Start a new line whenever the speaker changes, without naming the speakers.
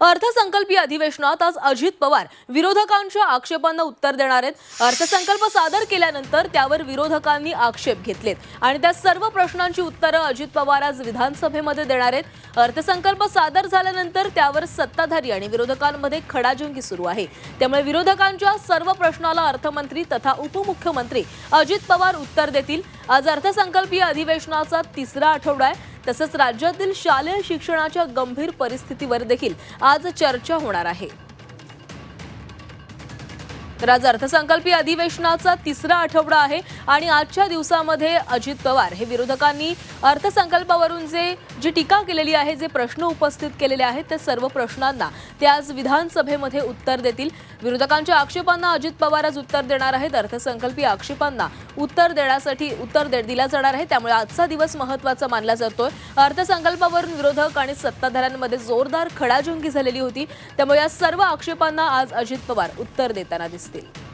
अर्थसंकल्पीय अधिवेशनात आज अजित पवार विरोधकांच्या आक्षेपांना उत्तर देणार आहेत. अर्थसंकल्प सादर केल्यानंतर त्यावर विरोधकांनी आक्षेप घेतलेत. आणि त्या सर्व प्रश्नांची उत्तरं अजित पवार आज विधानसभेमध्ये देणार आहेत. अर्थसंकल्प सादर झाल्यानंतर त्यावर सत्ताधारी आणि विरोधकांमध्ये खडाजंगी सुरू आहे. त्यामुळे विरोधकांच्या सर्व प्रश्नाला अर्थमंत्री तथा उपमुख्यमंत्री अजित पवार उत्तर देतील. आज अर्थसंकल्पीय अधिवेशनाचा तिसरा आठवडा आहे. तसंच राज्यातील शालेय शिक्षणाच्या गंभीर परिस्थितीवर देखील आज चर्चा होणार आहे. तर आज अर्थसंकल्पीय अधिवेशनाचा तिसरा आठवडा आहे आणि आजच्या दिवसामध्ये अजित पवार हे विरोधकांनी अर्थसंकल्पावरून जे जी टीका केलेली आहे जे प्रश्न उपस्थित केलेले आहेत त्या सर्व प्रश्नांना ते आज विधानसभेमध्ये उत्तर देतील. विरोधकांच्या आक्षेपांना अजित पवार आज उत्तर देणार आहेत. अर्थसंकल्पीय आक्षेपांना उत्तर देण्यासाठी उत्तर दे दिला जाणार आहे. त्यामुळे आजचा दिवस महत्त्वाचा मानला जातोय. अर्थसंकल्पावरून विरोधक आणि सत्ताधाऱ्यांमध्ये जोरदार खडाजंगी झालेली होती. त्यामुळे या सर्व आक्षेपांना आज अजित पवार उत्तर देताना textil.